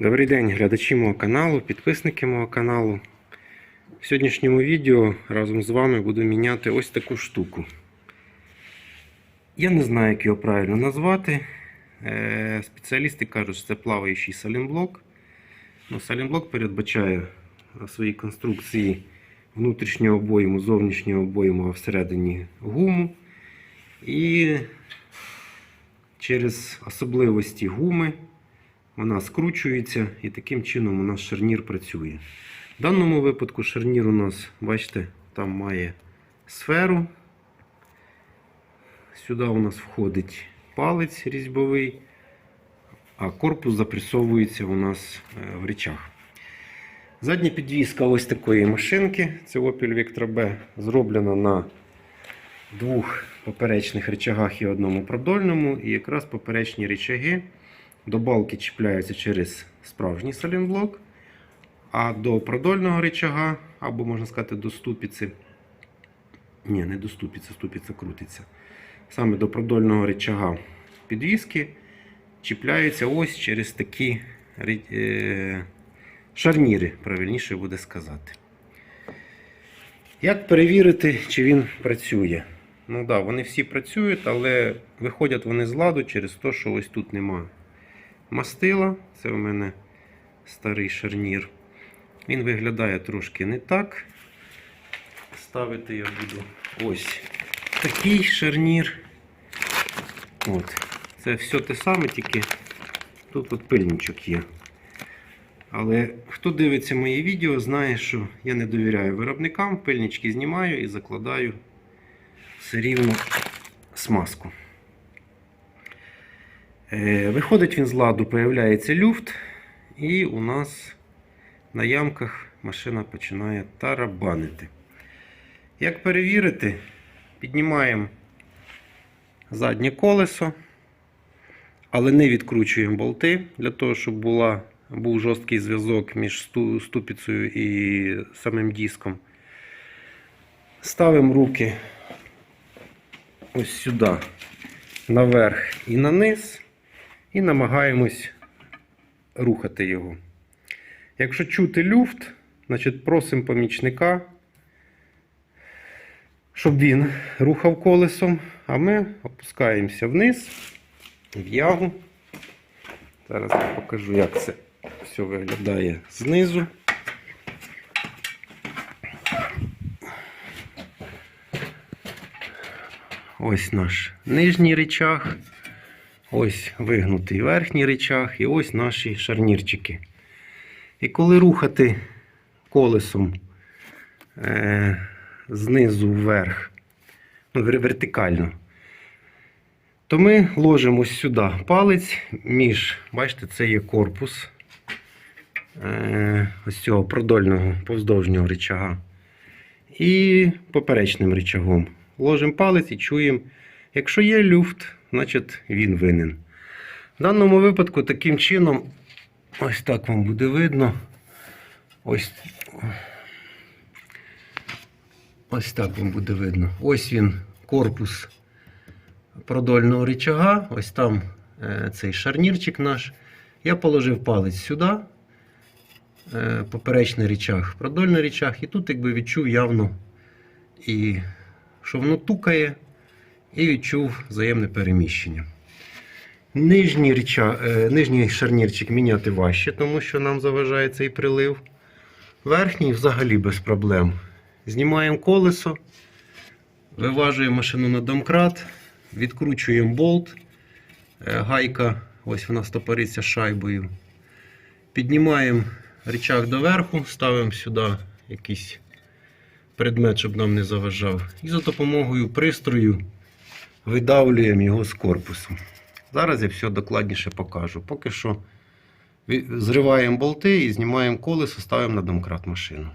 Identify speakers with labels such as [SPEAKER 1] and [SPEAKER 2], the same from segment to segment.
[SPEAKER 1] Добрий день, глядачі мого каналу, підписники мого каналу. В сьогоднішньому відео разом з вами буду міняти ось таку штуку. Я не знаю, як його правильно назвати. Е, Спеціалісти кажуть, що це плаваючий салінблок. Ну, салінблок передбачає в своїй конструкції внутрішнього обойму, зовнішнього обойму, а всередині гуму. І через особливості гуми вона скручується і таким чином у нас шарнір працює. В даному випадку шарнір у нас, бачите, там має сферу. Сюди у нас входить палець різьбовий, а корпус запресовується у нас е, в речах. Задня підвіска ось такої машинки, це Opel Vectra B, зроблена на двох поперечних речагах і одному продольному. І якраз поперечні речаги до балки чіпляються через справжній салінблок, а до продольного речага, або можна сказати, до ступиці. Ні, не до ступиці, ступиця крутиться. Саме до продольного речага підвіски чіпляються ось через такі е, шарніри, правильніше буде сказати. Як перевірити, чи він працює? Ну так, да, вони всі працюють, але виходять вони з ладу через те, що ось тут немає мастила. Це у мене старий шарнір. Він виглядає трошки не так. Ставити я буду ось такий шарнір. От. Це все те саме, тільки тут от пильничок є. Але хто дивиться мої відео, знає, що я не довіряю виробникам, пильнички знімаю і закладаю все рівно смазку. Е, Виходить він з ладу, появляється люфт, і у нас на ямках машина починає тарабанити. Як перевірити, піднімаємо заднє колесо, але не відкручуємо болти для того, щоб була, був жорсткий зв'язок між сту- ступицею і самим диском. Ставимо руки ось сюди, наверх і на низ, і намагаємось рухати його. Якщо чути люфт, значить просимо помічника, щоб він рухав колесом, а ми опускаємося вниз, в ягу. Зараз я покажу, як це все виглядає знизу. Ось наш нижній речах, ось вигнутий верхній речах і ось наші шарнірчики. І коли рухати колесом е, знизу вверх, ну, вертикально, то ми ложимо сюди палець між, бачите, це є корпус е, ось цього продольного повздовжнього рычага і поперечним рычагом. Ложимо палець і чуємо, якщо є люфт, значить він винен. В даному випадку таким чином, ось так вам буде видно. Ось, ось так вам буде видно. Ось він, корпус продольного рычага. Ось там е, цей шарнірчик наш. Я положив палець сюди, е, поперечний рычаг, продольний рычаг, і тут якби відчув явно, і, що воно тукає, і відчув взаємне переміщення. Нижній, річа, е, нижній шарнірчик міняти важче, тому що нам заважає цей прилив. Верхній взагалі без проблем. Знімаємо колесо, виважуємо машину на домкрат, відкручуємо болт. Е, Гайка, ось вона стопориться шайбою. Піднімаємо рычаг доверху, ставимо сюди якийсь предмет, щоб нам не заважав. І за допомогою пристрою видавлюємо його з корпусу. Зараз я все докладніше покажу. Поки що зриваємо болти і знімаємо колесо, ставимо на домкрат машину.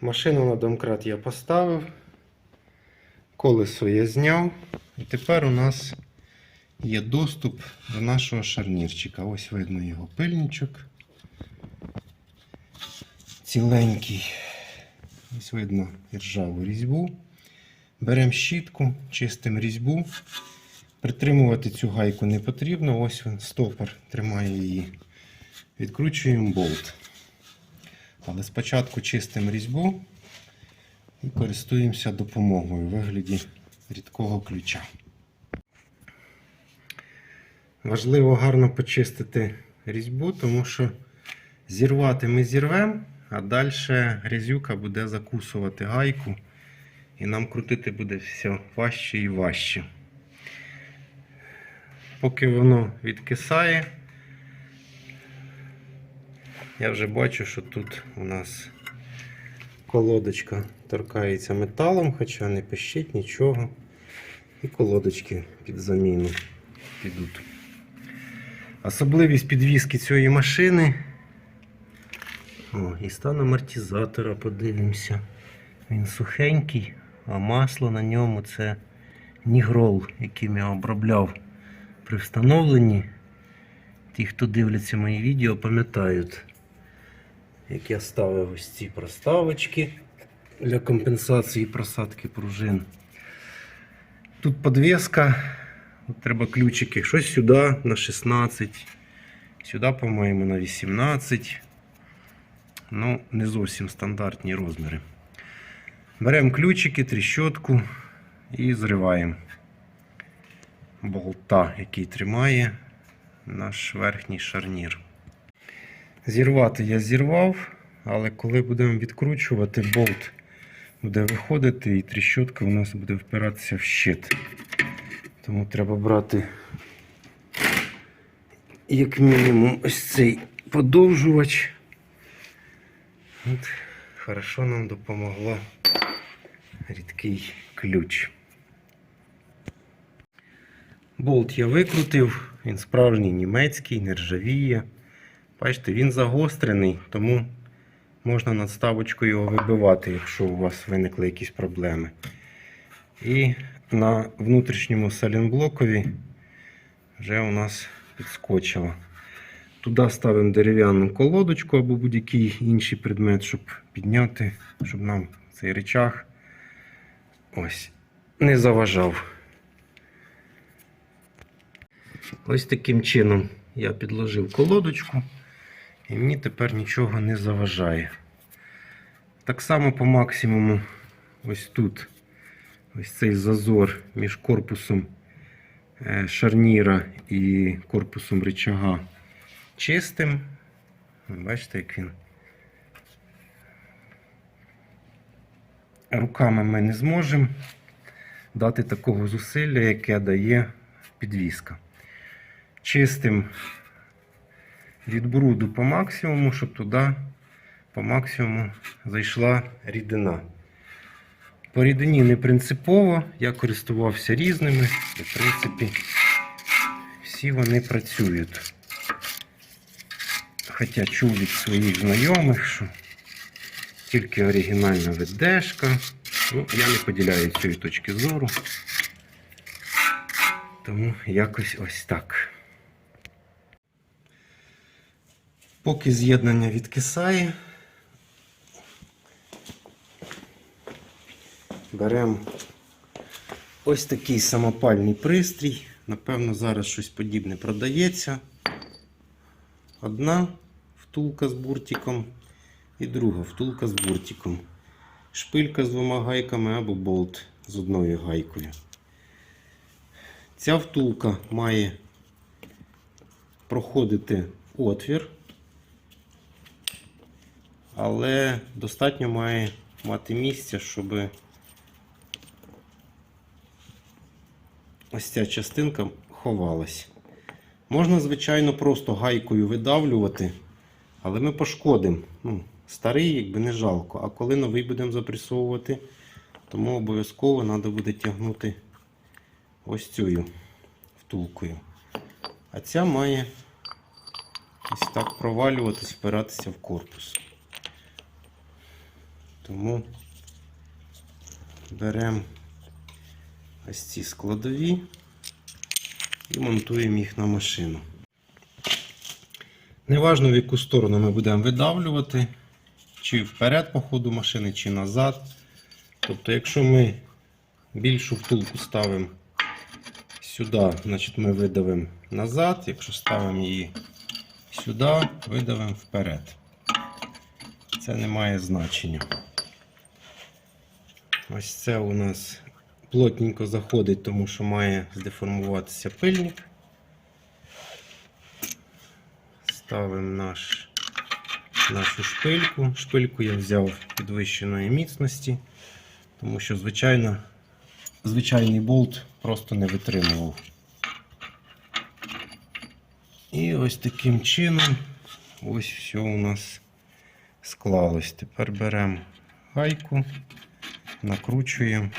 [SPEAKER 1] Машину на домкрат я поставив. Колесо я зняв. І тепер у нас є доступ до нашого шарнірчика. Ось видно його пильничок. Ціленький. Ось видно ржаву різьбу. Беремо щітку, чистимо різьбу. Притримувати цю гайку не потрібно. Ось він, стопор тримає її відкручуємо болт. Але спочатку чистимо різьбу і користуємося допомогою у вигляді рідкого ключа. Важливо гарно почистити різьбу, тому що зірвати ми зірвемо, а далі грязюка буде закусувати гайку, і нам крутити буде все важче і важче. Поки воно відкисає, я вже бачу, що тут у нас колодочка торкається металом, хоча не пищить нічого. І колодочки під заміну підуть. Особливість підвіски цієї машини. О, і стан амортизатора подивимося. Він сухенький, а масло на ньому це нігрол, яким я обробляв при встановленні. Ті, хто дивляться мої відео, пам'ятають, як я ставив ось ці проставочки для компенсації просадки пружин. Тут подвеска, От треба ключики. Щось сюди на 16, сюди, по-моєму, на 18. Ну, не зовсім стандартні розміри. Беремо ключики, тріщотку і зриваємо болта, який тримає наш верхній шарнір. Зірвати я зірвав, але коли будемо відкручувати, болт буде виходити і тріщотка у нас буде впиратися в щит. Тому треба брати як мінімум ось цей подовжувач. От, хорошо нам допомогло рідкий ключ. Болт я викрутив, він справжній німецький, не ржавіє. Бачите, він загострений, тому можна надставочкою його вибивати, якщо у вас виникли якісь проблеми. І на внутрішньому салінблокові вже у нас підскочило. Туди ставимо дерев'яну колодочку або будь-який інший предмет, щоб підняти, щоб нам цей речах ось не заважав. Ось таким чином я підложив колодочку, і мені тепер нічого не заважає. Так само по максимуму ось тут ось цей зазор між корпусом е, шарніра і корпусом рычага чистим. Бачите, як він. Руками ми не зможемо дати такого зусилля, яке дає підвіска. Чистим від бруду по максимуму, щоб туди по максимуму зайшла рідина. По рідині не принципово, я користувався різними, в принципі всі вони працюють. Хоча чув від своїх знайомих, що тільки оригінальна ведешка. Ну, я не поділяю цієї точки зору. Тому якось ось так. Поки з'єднання відкисає, беремо ось такий самопальний пристрій. Напевно, зараз щось подібне продається. Одна втулка з буртиком і друга втулка з буртиком. Шпилька з двома гайками або болт з одною гайкою. Ця втулка має проходити отвір, але достатньо має мати місця, щоб ось ця частинка ховалась. Можна, звичайно, просто гайкою видавлювати, але ми пошкодимо. Ну, старий, якби не жалко. А коли новий будемо запресовувати, тому обов'язково треба буде тягнути ось цю втулкою. А ця має ось так провалюватись, впиратися в корпус. Тому беремо ось ці складові і монтуємо їх на машину. Неважно в яку сторону ми будемо видавлювати, чи вперед по ходу машини, чи назад. Тобто, якщо ми більшу втулку ставимо сюди, значить ми видавимо назад, якщо ставимо її сюди, видавимо вперед. Це не має значення. Ось це у нас плотненько заходить, тому що має здеформуватися пильник. Ставимо наш, нашу шпильку. Шпильку я взяв підвищеної міцності, тому що звичайно, звичайний болт просто не витримував. І ось таким чином ось все у нас склалось. Тепер беремо гайку, накручуємо.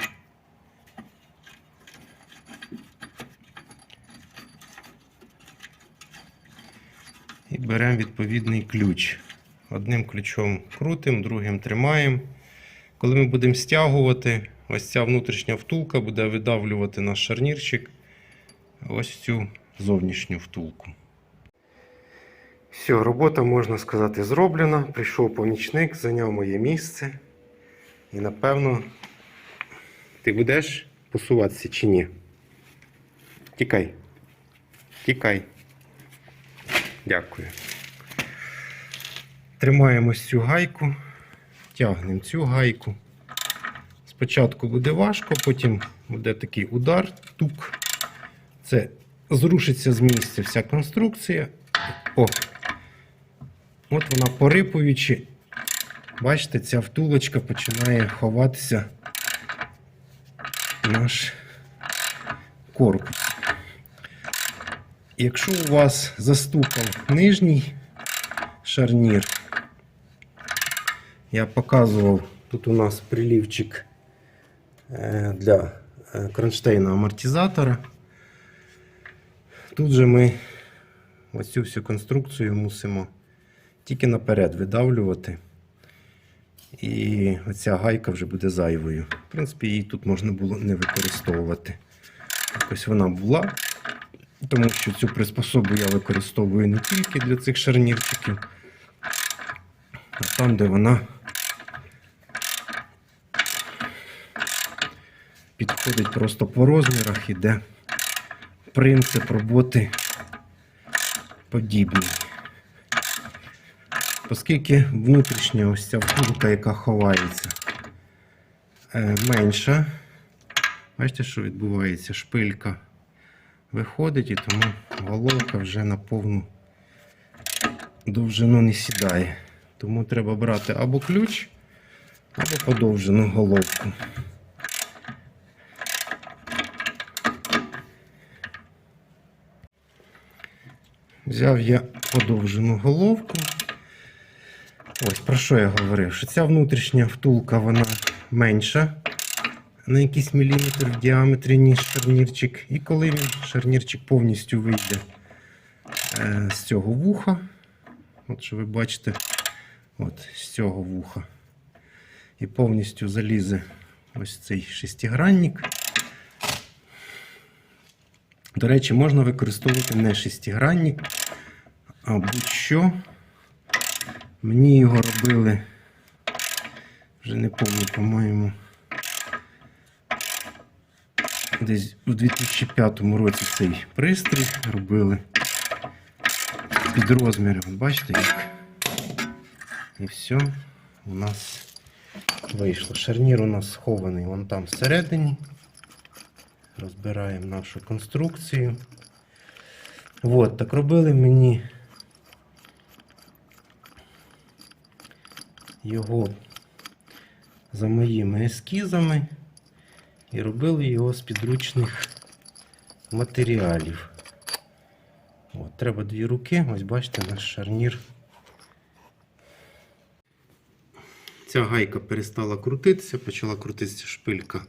[SPEAKER 1] І беремо відповідний ключ. Одним ключом крутимо, другим тримаємо. Коли ми будемо стягувати, ось ця внутрішня втулка буде видавлювати наш шарнірчик ось цю зовнішню втулку. Все, робота, можна сказати, зроблена. Прийшов помічник, зайняв моє місце. І напевно, ти будеш посуватися чи ні? Тікай. Тікай. Дякую. Тримаємо цю гайку, тягнемо цю гайку. Спочатку буде важко, потім буде такий удар, тук. Це зрушиться з місця вся конструкція. О! От вона порипуючи. Бачите, ця втулочка починає ховатися наш корпус. Якщо у вас заступав нижній шарнір, я показував, тут у нас прилівчик е, для е, кронштейна амортизатора. Тут же ми ось цю всю конструкцію мусимо тільки наперед видавлювати. І оця гайка вже буде зайвою. В принципі, її тут можна було не використовувати. Якось вона була. Тому що цю приспособу я використовую не тільки для цих шарнірчиків, а там, де вона підходить просто по розмірах, іде принцип роботи подібний. Оскільки внутрішня ось ця втулка, яка ховається, е, менша, бачите, що відбувається? Шпилька виходить, і тому головка вже на повну довжину не сідає. Тому треба брати або ключ, або подовжену головку. Взяв я подовжену головку. Ось про що я говорив? Що ця внутрішня втулка вона менша на якийсь міліметр в діаметрі, ніж шарнірчик. І коли він шарнірчик повністю вийде е, з цього вуха, от що ви бачите, от з цього вуха, і повністю залізе ось цей шестигранник. До речі, можна використовувати не шестигранник, а будь-що. Мені його робили, вже не пам'ятаю, по-моєму, десь у 2005 році цей пристрій робили під розміри. Бачите, як? І все у нас вийшло. Шарнір у нас схований вон там всередині. Розбираємо нашу конструкцію. От, так робили мені його за моїми ескізами і робили його з підручних матеріалів. От, треба дві руки, ось бачите, наш шарнір. Ця гайка перестала крутитися, почала крутитися шпилька.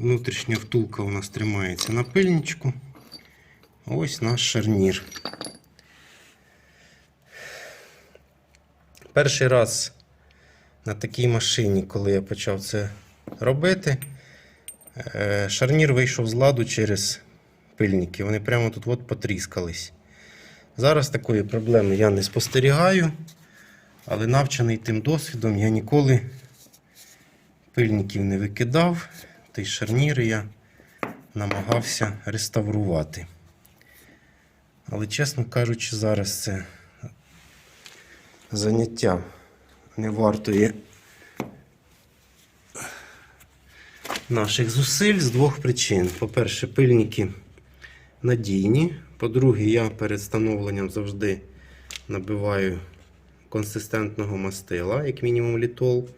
[SPEAKER 1] Внутрішня втулка у нас тримається на пильничку. Ось наш шарнір. Перший раз на такій машині, коли я почав це робити, е, шарнір вийшов з ладу через пильники. Вони прямо тут от потріскались. Зараз такої проблеми я не спостерігаю, але навчений тим досвідом я ніколи пильників не викидав, та й шарніри я намагався реставрувати. Але, чесно кажучи, зараз це заняття не вартує наших зусиль з двох причин. По-перше, пильники надійні. По-друге, я перед встановленням завжди набиваю консистентного мастила, як мінімум літол.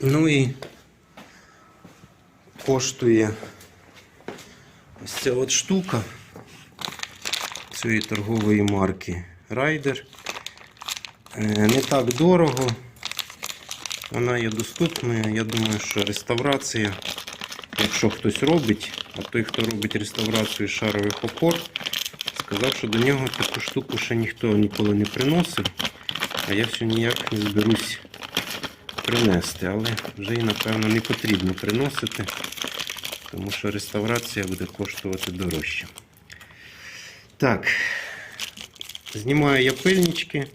[SPEAKER 1] Ну і коштує ось ця от штука цієї торгової марки Rider. Е, Не так дорого. Вона є доступною. Я думаю, що реставрація, якщо хтось робить, а той, хто робить реставрацію шарових опор, сказав, що до нього таку штуку ще ніхто ніколи не приносив. А я все ніяк не зберусь принести, але вже і напевно не потрібно приносити, тому що реставрація буде коштувати дорожче. Так, знімаю я пильнички.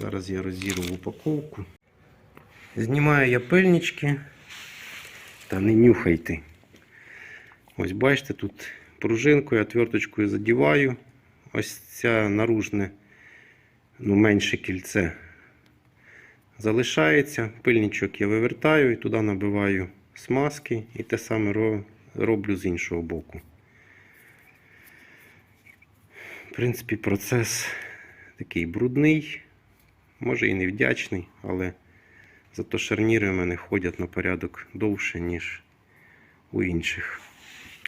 [SPEAKER 1] Зараз я розірву упаковку. Знімаю я пильнички. Та не нюхайте. Ось бачите, тут пружинкою, отверточкою задіваю. Ось ця наружне, ну, менше кільце залишається. Пильничок я вивертаю і туди набиваю смазки і те саме роблю з іншого боку. В принципі, процес такий брудний, може і невдячний, але зато шарніри у мене ходять на порядок довше, ніж у інших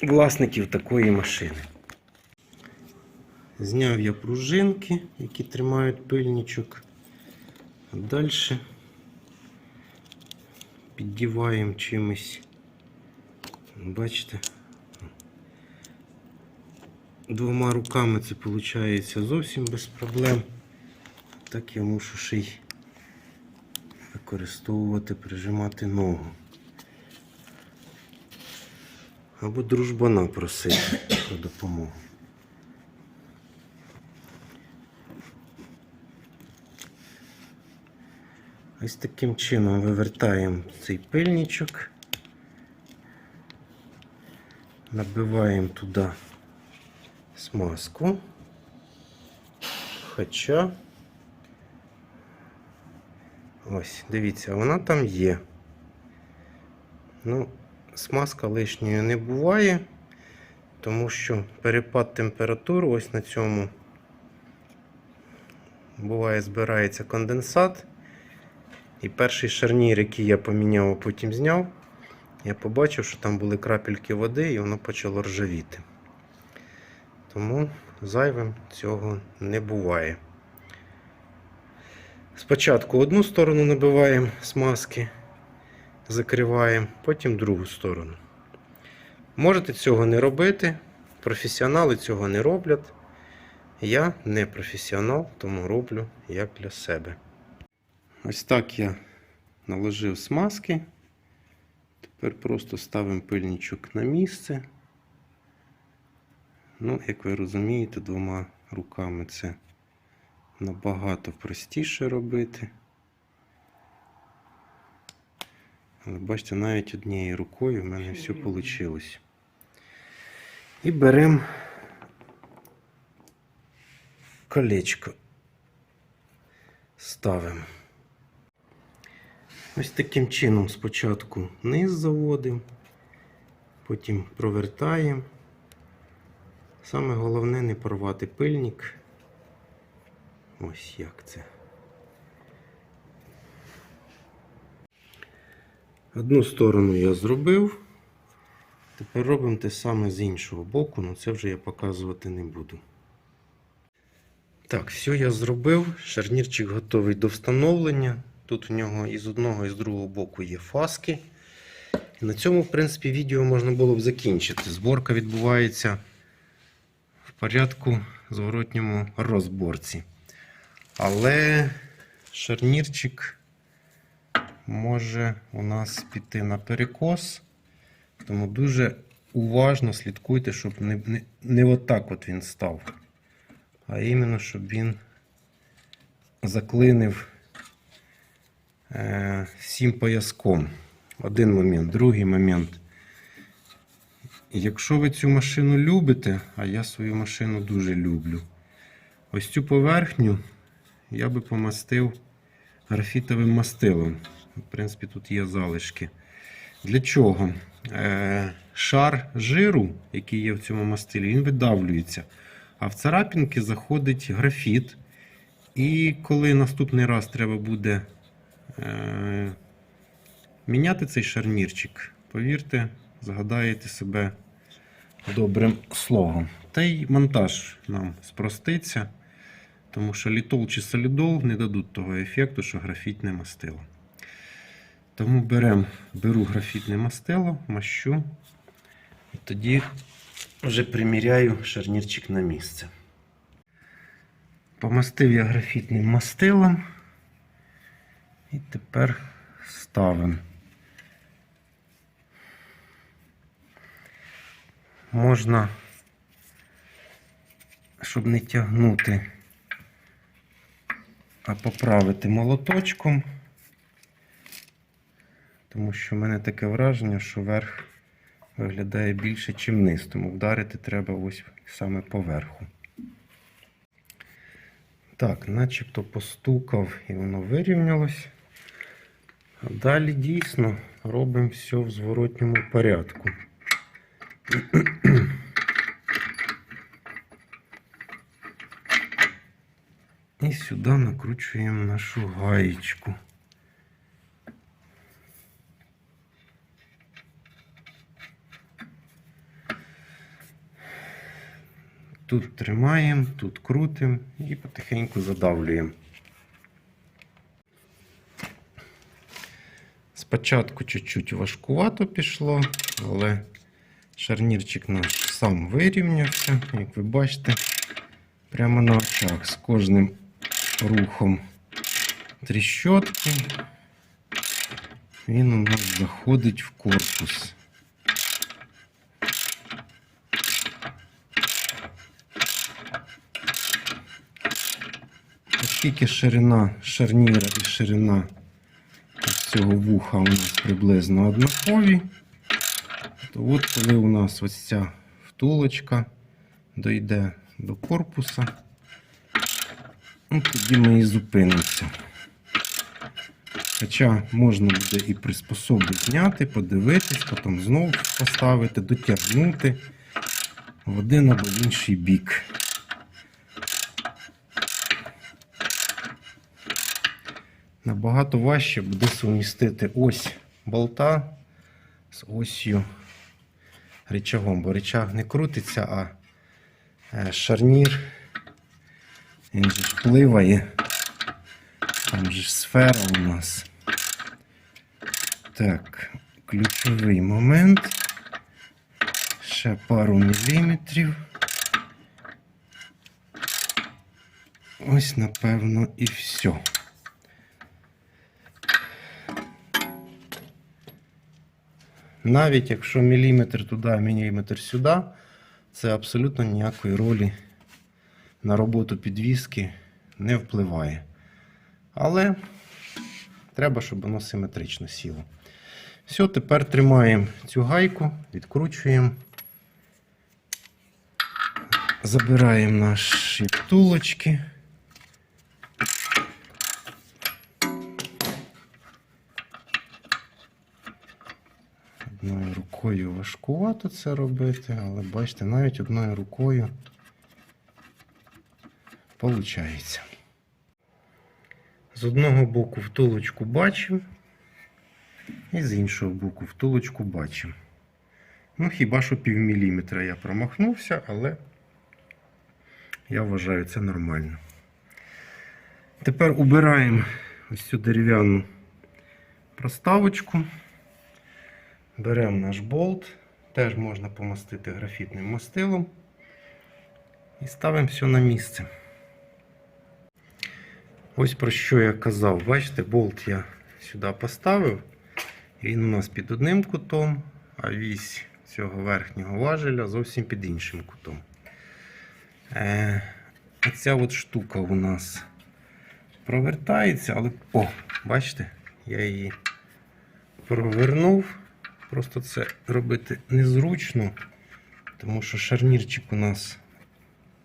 [SPEAKER 1] власників такої машини. Зняв я пружинки, які тримають пильничок. Далі піддіваємо чимось. Бачите? Двома руками це виходить зовсім без проблем. Так я мушу ще й використовувати, прижимати ногу. Або дружбана просити про допомогу. Ось таким чином вивертаємо цей пильничок, набиваємо туди смазку. Хоча, ось, дивіться, вона там є. Ну, смазка лишньою не буває, тому що перепад температур ось на цьому буває збирається конденсат. І перший шарнір, який я поміняв, а потім зняв, я побачив, що там були крапельки води і воно почало ржавіти. Тому зайвим цього не буває. Спочатку одну сторону набиваємо смазки, закриваємо, потім другу сторону. Можете цього не робити, професіонали цього не роблять. Я не професіонал, тому роблю як для себе. Ось так я наложив смазки. Тепер просто ставимо пильничок на місце. Ну, як ви розумієте, двома руками це набагато простіше робити. Але бачите, навіть однією рукою в мене все вийшло. І беремо колечко. Ставимо. Ось таким чином спочатку низ заводимо, потім провертаємо. Саме головне не порвати пильник. Ось як це. Одну сторону я зробив. Тепер робимо те саме з іншого боку, але це вже я показувати не буду. Так, все я зробив. Шарнірчик готовий до встановлення. Тут в нього і з одного, і з другого боку є фаски. І на цьому, в принципі, відео можна було б закінчити. Зборка відбувається в порядку зворотньому розборці. Але шарнірчик може у нас піти на перекос. Тому дуже уважно слідкуйте, щоб не, не, не отак от він став. А іменно, щоб він заклинив всім пояском. Один момент. Другий момент. Якщо ви цю машину любите, а я свою машину дуже люблю, ось цю поверхню я би помастив графітовим мастилом. В принципі, тут є залишки. Для чого? Е, шар жиру, який є в цьому мастилі, він видавлюється. А в царапінки заходить графіт. І коли наступний раз треба буде е, міняти цей шарнірчик, повірте, згадаєте себе добрим словом. Та й монтаж нам спроститься, тому що літол чи солідол не дадуть того ефекту, що графітне мастило. Тому берем, беру графітне мастило, мащу, і тоді вже приміряю шарнірчик на місце. Помастив я графітним мастилом. І тепер ставимо. Можна, щоб не тягнути, а поправити молоточком. Тому що в мене таке враження, що верх виглядає більше, ніж низ. Тому вдарити треба ось саме поверху. Так, начебто постукав і воно вирівнялось. Далі дійсно робимо все в зворотньому порядку. І сюди накручуємо нашу гаєчку. Тут тримаємо, тут крутимо і потихеньку задавлюємо. Спочатку чуть-чуть важкувато пішло, але шарнірчик наш сам вирівнявся, як ви бачите, прямо на очах з кожним рухом тріщотки. Він у нас заходить в корпус. Оскільки ширина шарніра і ширина цього вуха у нас приблизно однакові, то от коли у нас ось ця втулочка дойде до корпуса, ну, тоді ми і зупинимося. Хоча можна буде і приспособу зняти, подивитись, потім знову поставити, дотягнути в один або інший бік. Набагато важче буде сумістити ось болта з осью рычагом, бо рычаг не крутиться, а е, шарнір він же ж пливає. Там же сфера у нас. Так, ключовий момент. Ще пару міліметрів. Ось, напевно, і все. Навіть якщо міліметр туди, міліметр сюди, це абсолютно ніякої ролі на роботу підвіски не впливає. Але треба, щоб воно симетрично сіло. Все, тепер тримаємо цю гайку, відкручуємо. Забираємо наші втулочки. Рукою важкувато це робити, але бачите, навіть одною рукою виходить. З одного боку втулочку бачимо, і з іншого боку втулочку бачимо. Ну, хіба що пів міліметра я промахнувся, але я вважаю це нормально. Тепер убираємо ось цю дерев'яну проставочку. Беремо наш болт, теж можна помастити графітним мастилом і ставимо все на місце. Ось про що я казав. Бачите, болт я сюди поставив. Він у нас під одним кутом, а вісь цього верхнього важеля зовсім під іншим кутом. Е, Оця от штука у нас провертається, але. О, бачите, я її провернув. Просто це робити незручно. Тому що шарнірчик у нас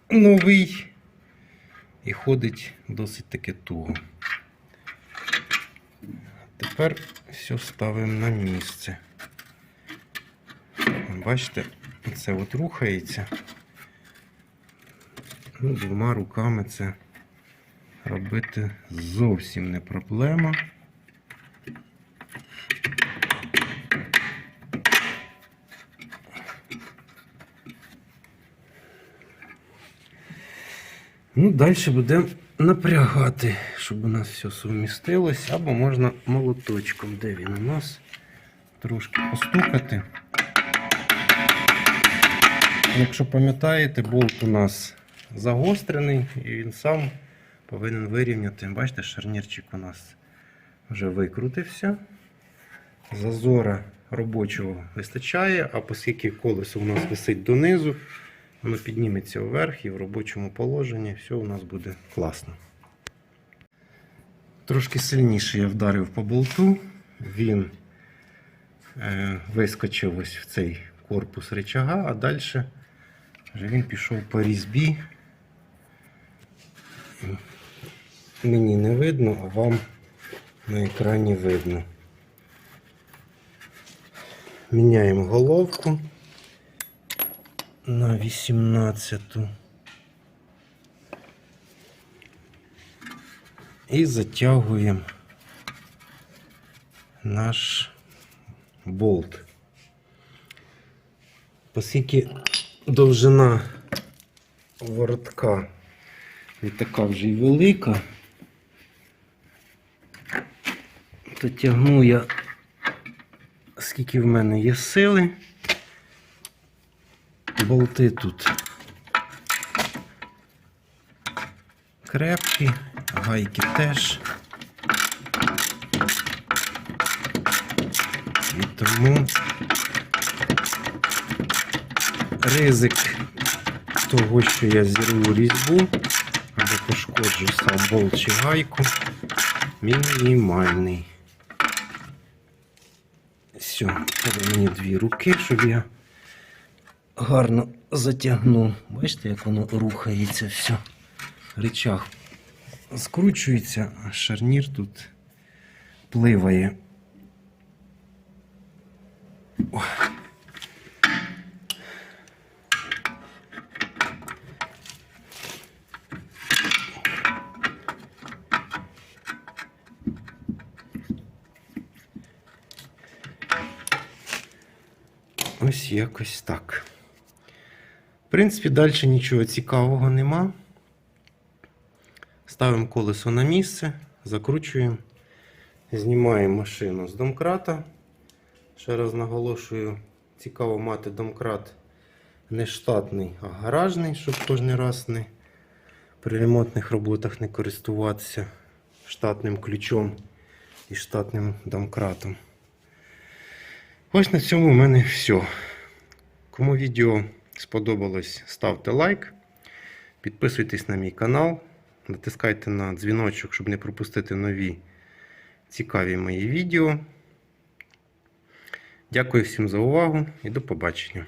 [SPEAKER 1] новий і ходить досить таки туго. Тепер все ставимо на місце. Бачите, це от рухається. Ну, двома руками це робити зовсім не проблема. Ну, далі будемо напрягати, щоб у нас все сумістилось, або можна молоточком, де він у нас, трошки постукати. Якщо пам'ятаєте, болт у нас загострений і він сам повинен вирівняти. Бачите, шарнірчик у нас вже викрутився. Зазора робочого вистачає, а оскільки колесо у нас висить донизу, воно підніметься вверх і в робочому положенні все у нас буде класно. Трошки сильніше я вдарив по болту. Він е, вискочив ось в цей корпус рычага, а далі вже він пішов по різьбі. Мені не видно, а вам на екрані видно. Міняємо головку на 18. І затягуємо наш болт. Оскільки довжина воротка не така вже й велика, то тягну я, скільки в мене є сили. Болти тут крепкі, гайки теж. І тому ризик того, що я зірву різьбу або пошкоджу сам болт чи гайку, мінімальний. Все, треба мені дві руки, щоб я гарно затягнув. Бачите, як воно рухається все. Речах скручується, а шарнір тут пливає. О. Ось якось так. Принципі, далі нічого цікавого нема. Ставимо колесо на місце, закручуємо, знімаємо машину з домкрата. Ще раз наголошую, цікаво мати домкрат не штатний, а гаражний, щоб кожен раз не при ремонтних роботах не користуватися штатним ключом і штатним домкратом. Ось на цьому в мене все. Кому відео сподобалось, ставте лайк, підписуйтесь на мій канал, натискайте на дзвіночок, щоб не пропустити нові цікаві мої відео. Дякую всім за увагу і до побачення.